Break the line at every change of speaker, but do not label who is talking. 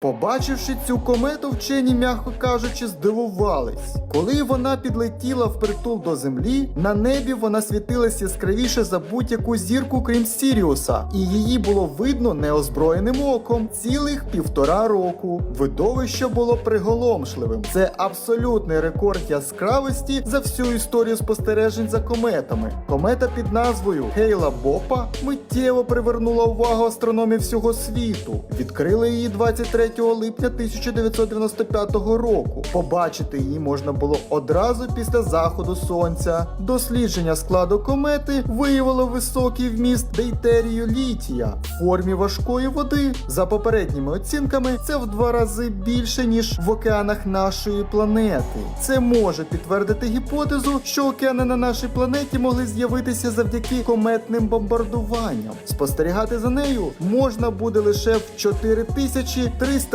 Побачивши цю комету, вчені, м'яко кажучи, здивувались. Коли вона підлетіла впритул до землі, на небі вона світилась яскравіше за будь-яку зірку, крім Сіріуса, і її було видно неозброєним оком цілих півтора року. Видовище було приголомшливим. Це абсолютний рекорд яскравості за всю історію спостережень за кометами. Комета під назвою Хейла Бопа миттєво привернула увагу астрономів всього світу. Відкрили її 23 липня 1995 року. Побачити її можна було одразу після заходу сонця. Дослідження складу комети виявило високий вміст дейтерію літія в формі важкої води. За попередніми оцінками, це в два рази більше ніж в океанах нашої планети. Це може підтвердити гіпотезу, що океани на нашій планеті могли з'явитися завдяки кометним бомбардуванням. Спостерігати за нею можна буде лише в 4300